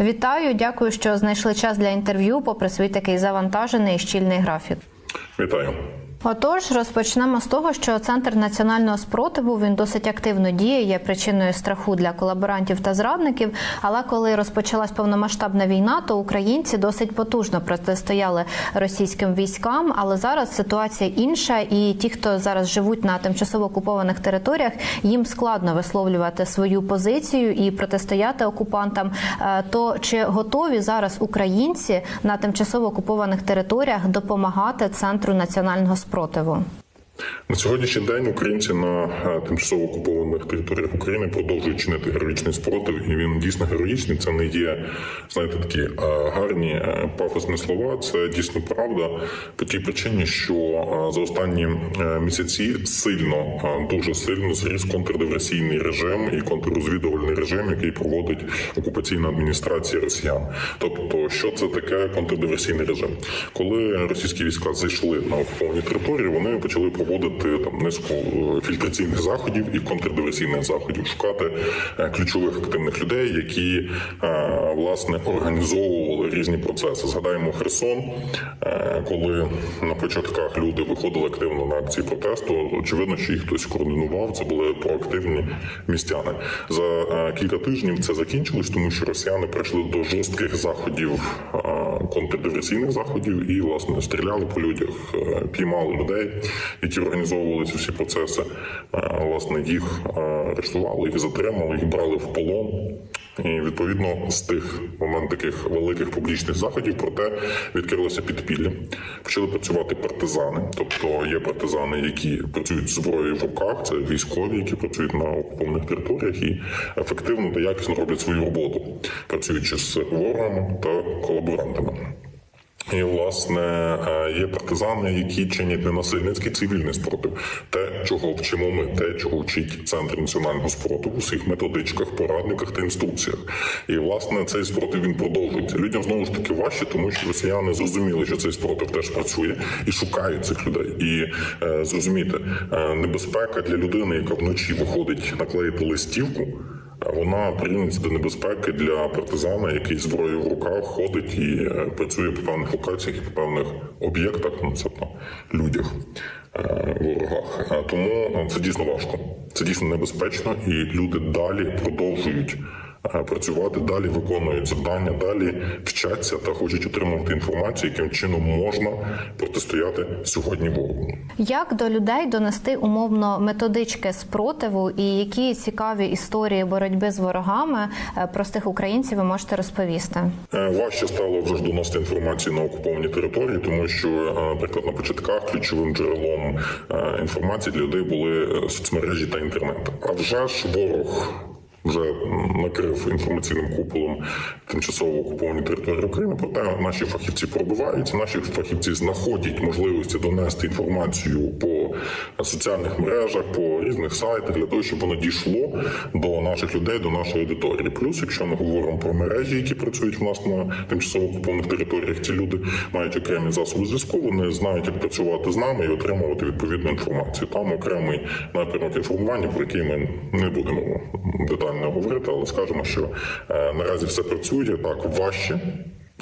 Вітаю, дякую, що знайшли час для інтерв'ю, попри свій такий завантажений і щільний графік. Вітаю. Отож, розпочнемо з того, що центр національного спротиву він досить активно діє, є причиною страху для колаборантів та зрадників. Але коли розпочалась повномасштабна війна, то українці досить потужно протистояли російським військам. Але зараз ситуація інша, і ті, хто зараз живуть на тимчасово окупованих територіях, їм складно висловлювати свою позицію і протистояти окупантам. Е, То чи готові зараз українці на тимчасово окупованих територіях допомагати центру національного спротиву? спротиву. На сьогоднішній день українці на е, тимчасово окупованих територіях України продовжують чинити героїчний спротив, і він дійсно героїчний. Це не є знаєте такі е, гарні е, пафосні слова. Це дійсно правда по тій причині, що за останні місяці сильно дуже сильно зріс контрдиверсійний режим і контррозвідувальний режим, який проводить окупаційна адміністрація росіян. Тобто, що це таке контрдиверсійний режим? Коли російські війська зайшли на окуповані території, вони почали проводити там низку е, фільтраційних заходів і контрдиверсійних заходів, шукати е, ключових активних людей, які е, власне організовували різні процеси. Згадаємо Херсон, коли на початках люди виходили активно на акції протесту. Очевидно, що їх хтось координував. Це були проактивні містяни. За кілька тижнів це закінчилось, тому що росіяни прийшли до жорстких заходів контрдиверсійних заходів і власне стріляли по людях, піймали людей, які організовували ці всі процеси. Е, Власне, їх е, арештували, їх затримали, їх брали в полон. І відповідно з тих момент таких великих публічних заходів, проте відкрилося підпілля. Почали працювати партизани, тобто є партизани, які працюють зброєю в руках, це військові, які працюють на окупованих територіях і ефективно та якісно роблять свою роботу, працюючи з ворогами та колаборантами. І власне е, є партизани, які чинять ненасильницький цивільний спротив. Те, чого вчимо ми, те, чого вчить центр національного спротиву у своїх методичках, порадниках та інструкціях. І власне цей спротив він продовжується. Людям знову ж таки важче, тому що росіяни зрозуміли, що цей спротив теж працює і шукають цих людей. І е, зрозуміти е, небезпека для людини, яка вночі виходить наклеїти листівку. Вона порівнюється до небезпеки для партизана, який зброєю в руках ходить і е, працює по певних локаціях і по певних об'єктах, ну по людях, е, ворогах. Тому е, це дійсно важко. Це дійсно небезпечно, і люди далі продовжують. Працювати далі виконують завдання, далі вчаться та хочуть отримувати інформацію, яким чином можна протистояти сьогодні ворогу. Як до людей донести умовно методички спротиву і які цікаві історії боротьби з ворогами е, простих українців ви можете розповісти? Е, Важче стало вже ж доносити інформацію на окуповані території, тому що, е, наприклад, на початках ключовим джерелом інформації для людей були соцмережі та інтернет. А вже ж ворог. Вже накрив інформаційним куполом тимчасово окуповані території України. Проте наші фахівці пробиваються, наші фахівці знаходять можливості донести інформацію по соціальних мережах, по різних сайтах для того, щоб воно дійшло до наших людей, до нашої аудиторії. Плюс, якщо ми говоримо про мережі, які працюють в нас на тимчасово окупованих територіях, ці люди мають окремі засоби зв'язку. Вони знають, як працювати з нами і отримувати відповідну інформацію. Там окремий напрямок інформування, про який ми не будемо детально говорити, але скажемо, що е, наразі все працює так важче.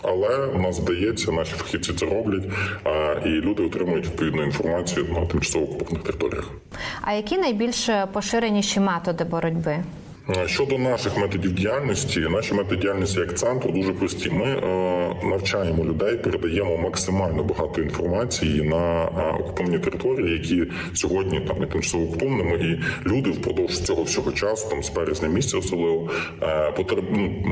Але в нас вдається, наші фахівці це роблять, і люди отримують відповідну інформацію на тимчасово окупованих територіях. А які найбільш поширеніші методи боротьби? Е, Щодо наших методів діяльності, наші методи діяльності як центру дуже прості. Ми е, навчаємо людей, передаємо максимально багато інформації на е, окуповані території, які сьогодні там є тимчасово окупованими, і люди впродовж цього всього часу, там з березня місяця особливо е, потреб... ну,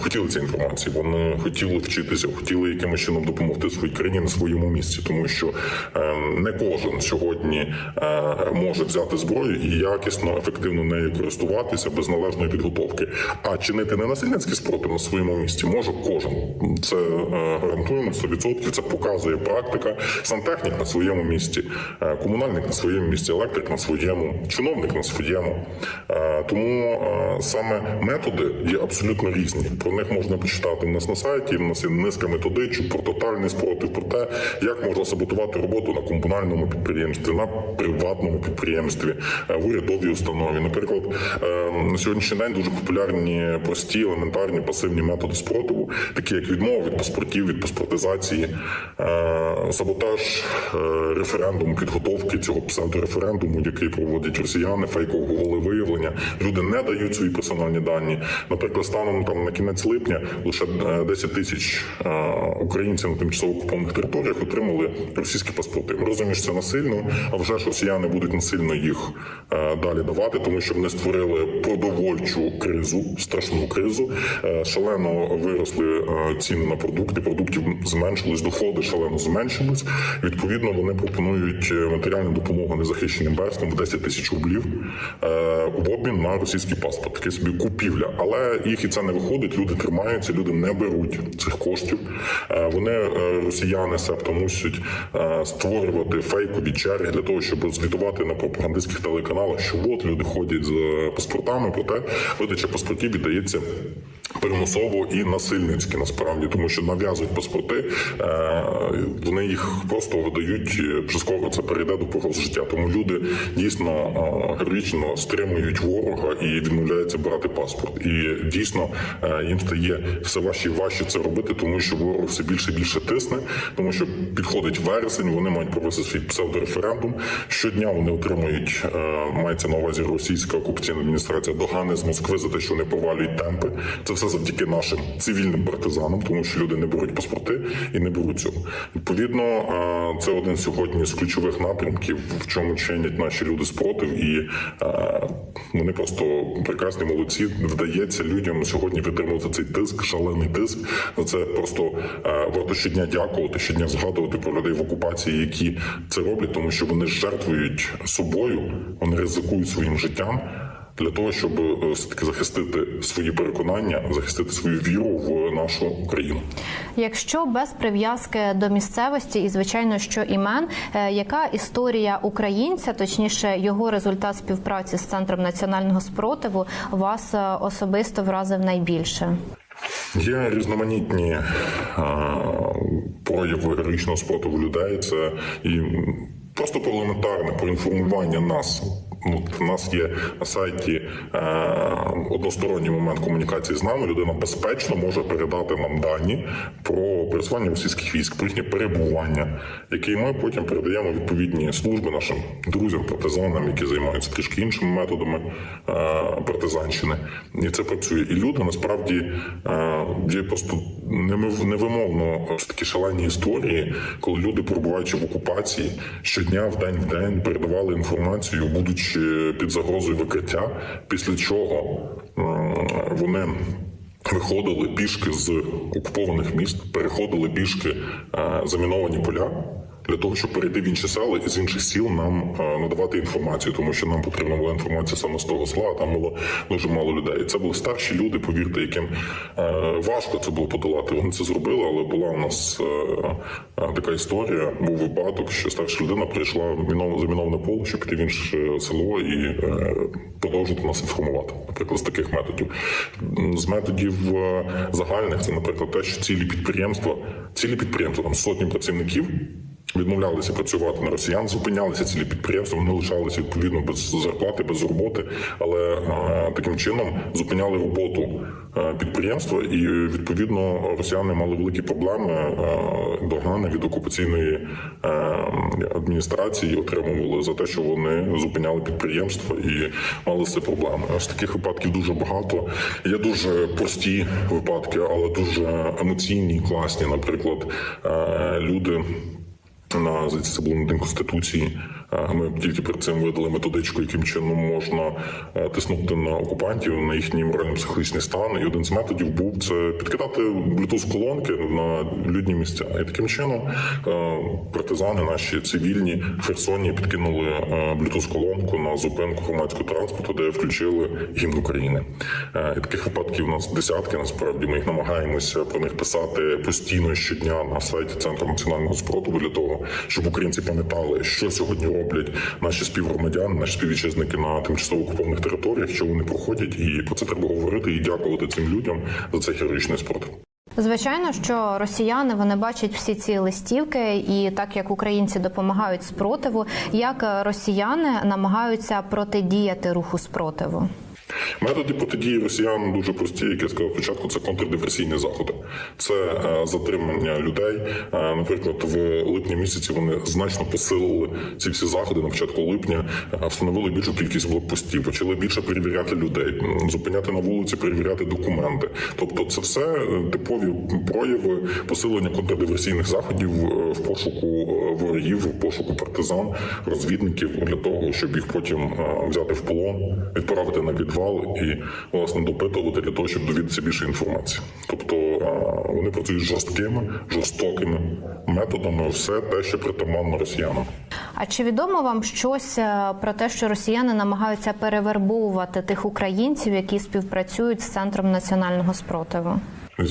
хотіли цієї інформації. Вони хотіли вчитися, хотіли якимось чином допомогти своїй країні на своєму місці, тому що е, не кожен сьогодні е, може взяти зброю і якісно, ефективно нею користуватися без належної підготовки. А чинити ненасильницький спротив на своєму місці може кожен. Це е, гарантуємо 100%, Це показує практика. Сантехнік на своєму місці, е, комунальник на своєму місці, електрик на своєму, чиновник на своєму. Е, Тому саме методи є абсолютно різні. Про них можна почитати у нас на сайті. У нас є низка методичок про тотальний спротив, про те, як можна саботувати роботу на комунальному підприємстві, на приватному підприємстві, в урядовій установі. Наприклад, на сьогоднішній день дуже популярні прості, елементарні пасивні методи спротиву, такі як відмова від паспортів, від паспортизації, е, саботаж е, референдуму, підготовки цього псевдореферендуму, який проводять росіяни, фейкового волевиявлення. Люди не дають свої персональні дані. Наприклад, станом там на кінець липня лише е, 10 тисяч е, українців на тимчасово окупованих територіях отримали російські паспорти. Ми розуміємо, що це насильно, а вже ж росіяни будуть насильно їх далі давати, тому що вони створили продовольчу кризу, страшну кризу. Е, Шалено виросли е, ціни на продукти, продуктів зменшились, доходи шалено зменшились. Відповідно, вони пропонують е, матеріальну допомогу незахищеним верствам в 10 тисяч рублів в обмін на російський паспорт. Таке собі купівля. Але їх і це не виходить. Люди тримаються, люди не беруть цих коштів. Вони росіяни, себто мусять створювати фейкові черги для того, щоб звітувати на пропагандистських телеканалах, що от люди ходять з паспортами, проте видача паспортів віддається примусово і насильницьки насправді, тому що нав'язують паспорти, е, вони їх просто видають е, скоро це перейде до погроз життя. Тому люди дійсно е, героїчно стримують ворога і відмовляються брати паспорт. І дійсно їм стає все важче і важче це робити, тому що ворог все більше і більше тисне, тому що підходить вересень, вони мають провести свій псевдореферендум. Щодня вони отримують мається на увазі російська окупаційна адміністрація догани з Москви за те, що вони повалюють темпи. Це все завдяки нашим цивільним партизанам, тому що люди не беруть паспорти і не беруть цього. Відповідно, це один сьогодні з ключових напрямків, в чому чинять наші люди спротив, і вони просто прекрасні молодці. Вдається людям сьогодні витримувати цей тиск, шалений тиск. Це просто варто щодня дякувати, щодня згадувати про людей в окупації, які це роблять, тому що вони жертвують собою, вони ризикують своїм життям. Для того щоб е, все-таки захистити свої переконання, захистити свою віру в нашу Україну. Якщо без прив'язки до місцевості і звичайно, що імен, е, яка історія українця, точніше його результат співпраці з центром національного спротиву, вас е, особисто вразив найбільше? Є різноманітні е, прояви героїчного спротиву людей. Це і просто про елементарне про інформування нас. Ну, у нас є на сайті е, односторонній момент комунікації з нами. Людина безпечно може передати нам дані про пересування російських військ, про їхнє перебування, які ми потім передаємо відповідні служби нашим друзям, партизанам, які займаються трішки іншими методами е, партизанщини. І це працює. І люди насправді е, є просто невимовно такі шалені історії, коли люди, перебуваючи в окупації, щодня в день в день передавали інформацію, будучи під загрозою викриття, після чого вони. Виходили пішки з окупованих міст, переходили пішки е, заміновані поля для того, щоб перейти в інші села і з інших сіл нам е, надавати інформацію, тому що нам потрібна була інформація саме з того села. Там було дуже мало людей. Це були старші люди, повірте, яким е, важко це було подолати. Вони це зробили, але була у нас е, така історія. Був випадок, що старша людина прийшла заміноване поле, щоб піти в інше село і продовжити нас інформувати. Наприклад, з таких методів. З методів загальних це, наприклад, те, що цілі підприємства, цілі підприємства, там сотні працівників. Відмовлялися працювати на росіян, зупинялися цілі підприємства, вони лишалися відповідно без зарплати, без роботи, але е, таким чином зупиняли роботу е, підприємства, і е, відповідно росіяни мали великі проблеми. Догани від окупаційної адміністрації отримували за те, що вони зупиняли підприємства і мали з це проблеми. Ось таких випадків дуже багато. Є дуже прості випадки, але дуже емоційні, класні. Наприклад, люди. На здається, це було на день конституції. Е, Ми тільки перед цим видали методичку, яким чином можна е, тиснути на окупантів на їхній морально-психологічний стан. І один з методів був це підкидати bluetooth колонки на людні місця. І таким чином е, партизани наші цивільні в Херсоні підкинули bluetooth колонку на зупинку громадського транспорту, де включили гімн України. Е, І таких випадків у нас десятки. Насправді ми їх намагаємося про них писати постійно щодня на сайті Центру національного спротиву для того, щоб українці пам'ятали, що сьогодні роблять наші співгромадяни, наші співвітчизники на тимчасово окупованих територіях, що вони проходять, і про це треба говорити і дякувати цим людям за цей героїчний спротив. Звичайно, що росіяни вони бачать всі ці листівки, і так як українці допомагають спротиву, як росіяни намагаються протидіяти руху спротиву. Методи протидії росіян дуже прості, як я сказав спочатку, це контрдиверсійні заходи. Це е, затримання людей. Е, наприклад, в липні місяці вони значно посилили ці всі заходи. На початку липня е, встановили більшу кількість блокпостів, почали більше перевіряти людей, зупиняти на вулиці, перевіряти документи. Тобто, це все е, типові прояви посилення контрдиверсійних заходів е, в пошуку е, ворогів, в пошуку партизан, розвідників для того, щоб їх потім взяти в полон, відправити на підвал і власне допитувати для того, щоб довідатися більше інформації. Тобто вони працюють жорсткими, жорстокими методами, все те, що притаманно росіянам. А чи відомо вам щось е, про те, що росіяни намагаються перевербовувати тих українців, які співпрацюють з центром національного спротиву?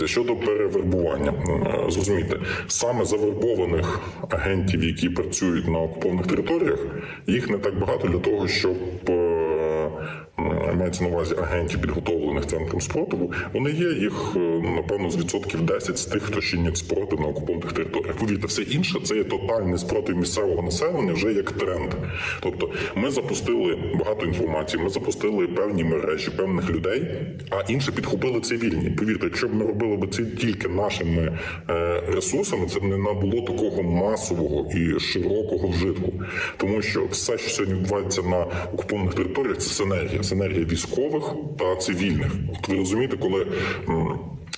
Щодо перевербування, е, зрозумійте, саме завербованих агентів, які працюють на окупованих територіях, їх не так багато для того, щоб е, мається на увазі агентів, підготовлених центром спротиву. Вони є їх, е, напевно, з відсотків 10 з тих, хто чинять спротив на окупованих територіях. Повірте, все інше це є тотальний спротив місцевого населення вже як тренд. Тобто, ми запустили багато інформації, ми запустили певні мережі, певних людей, а інші підхопили цивільні. Повірте, якщо б ми робили б це тільки нашими е, ресурсами, це б не набуло такого масового і широкого вжитку, тому що все, що сьогодні відбувається на окупованих територіях, це синергія, синергія військових та цивільних. Ви розумієте, коли.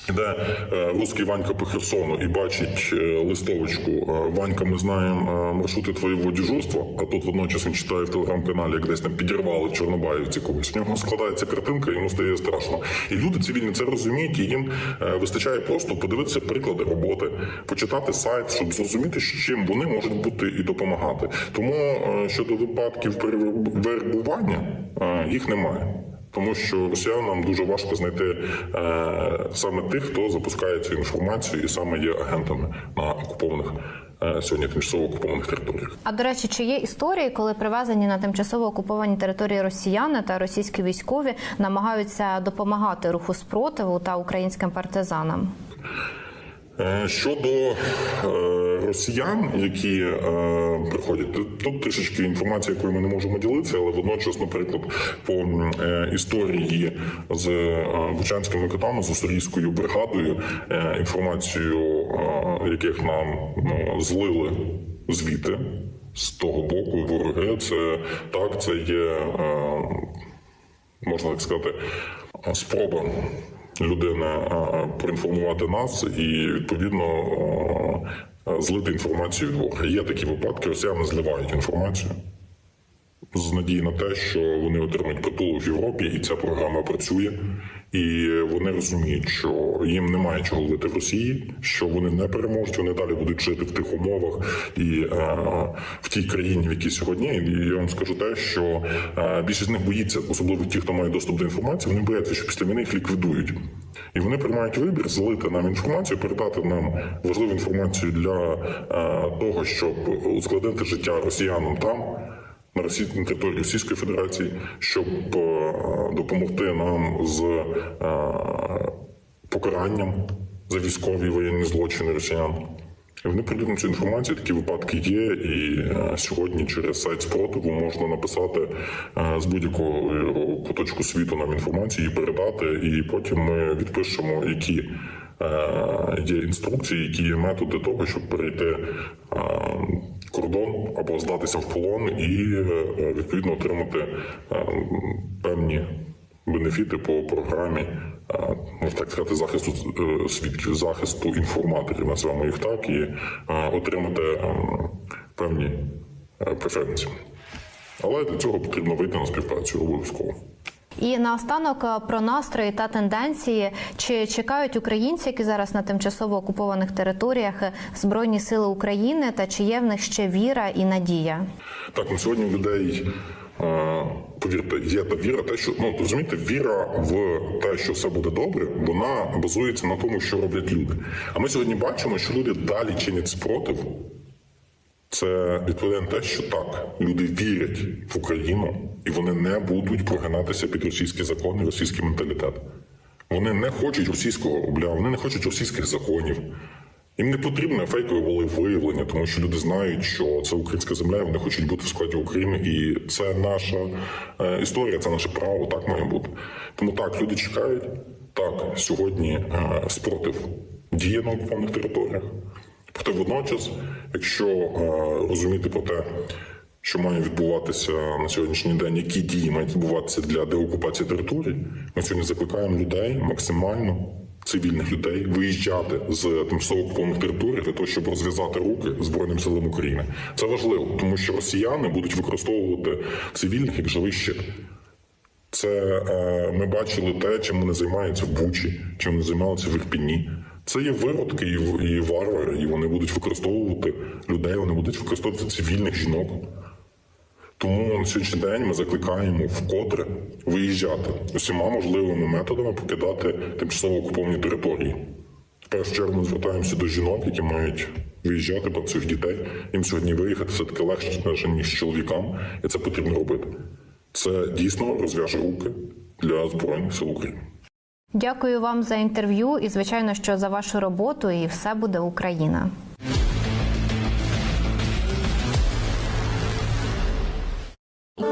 Іде е, русський Ванька по Херсону і бачить е, листовочку е, Ванька, ми знаємо маршрути твоєго дежурства, а тут водночас він читає в телеграм-каналі, як десь там підірвали Чорнобаївці когось. В нього складається картинка, йому стає страшно. І люди цивільні це розуміють, і їм вистачає просто подивитися приклади роботи, почитати сайт, щоб зрозуміти, з чим вони можуть бути і допомагати. Тому щодо випадків перевербування е, їх немає. Тому що росіянам дуже важко знайти е, саме тих, хто запускає цю інформацію, і саме є агентами на окупованих е, сьогодні тимчасово окупованих територіях. А до речі, чи є історії, коли привезені на тимчасово окуповані території росіяни та російські військові намагаються допомагати руху спротиву та українським партизанам? Е, Щодо росіян, які е, приходять, тут- тут трішечки інформації, якою ми не можемо ділитися, але водночас, наприклад, по е, історії з е, бучанськими котами, з уссурійською бригадою, е, інформацію, е, яких нам ну, злили звідти. З того боку вороги, це так, це є е, можна так сказати, спроба людини е, проінформувати нас і відповідно е, злити інформацію від. Є такі випадки, росіяни зливають інформацію з надії на те, що вони отримують притулок в Європі, і ця програма працює. І вони розуміють, що їм немає чого лити в Росії, що вони не переможуть, вони далі будуть жити в тих умовах і е, в тій країні, в якій сьогодні. І я вам скажу те, що е, більшість з них боїться, особливо ті, хто має доступ до інформації, вони бояться, що після війни їх ліквідують. І вони приймають вибір залити нам інформацію, передати нам важливу інформацію для е, того, щоб ускладнити життя росіянам там на на території Російської Федерації, щоб е, допомогти нам з е, покаранням за військові воєнні злочини росіян. Вони нам цю інформацію, такі випадки є, і е, сьогодні через сайт спротиву можна написати з будь-якого куточку світу нам інформацію і передати, і потім ми відпишемо, які є інструкції, які є методи того, щоб перейти кордон або здатися в полон і е, відповідно отримати е, певні бенефіти по програмі, е, можна так сказати, захисту свідків, захисту інформаторів, називаємо їх так, і отримати певні преференції. Але для цього потрібно вийти на співпрацю обов'язково. І наостанок е, про настрої та тенденції. Чи чекають українці, які зараз на тимчасово окупованих територіях е, збройні сили України, та чи є в них ще віра і надія? Так, на сьогодні людей, е, повірте, є та віра, те, що ну розумієте, віра в те, що все буде добре, вона базується на тому, що роблять люди. А ми сьогодні бачимо, що люди далі чинять спротив. Це відповідає на те, що так, люди вірять в Україну і вони не будуть прогинатися під російські закони, російський менталітет. Вони не хочуть російського рубля, вони не хочуть російських законів. Їм не потрібне фейкове волевиявлення, тому що люди знають, що це українська земля, і вони хочуть бути в складі України, і це наша е, історія, це наше право, так має бути. Тому так, люди чекають. Так, сьогодні е, спротив діє на окупованих територіях. Проте водночас, якщо е, розуміти про те, що має відбуватися на сьогоднішній день, які дії мають відбуватися для деокупації територій, ми сьогодні закликаємо людей максимально цивільних людей виїжджати з тимчасово окупованих територій для того, щоб розв'язати руки Збройним силам України. Це важливо, тому що росіяни будуть використовувати цивільних як живий щит. Це е, ми бачили те, чим вони займаються в Бучі, чим вони займалися в Ірпіні. Це є виродки і, і варвари, і вони будуть використовувати людей, вони будуть використовувати цивільних жінок. Тому на сьогоднішній день ми закликаємо вкотре виїжджати усіма можливими методами покидати тимчасово окуповані території. В першу чергу ми звертаємося до жінок, які мають виїжджати про цих дітей. Їм сьогодні виїхати все таки легше, ніж чоловікам, і це потрібно робити. Це дійсно розв'яже руки для Збройних сил України. Дякую вам за інтерв'ю і звичайно, що за вашу роботу, і все буде Україна.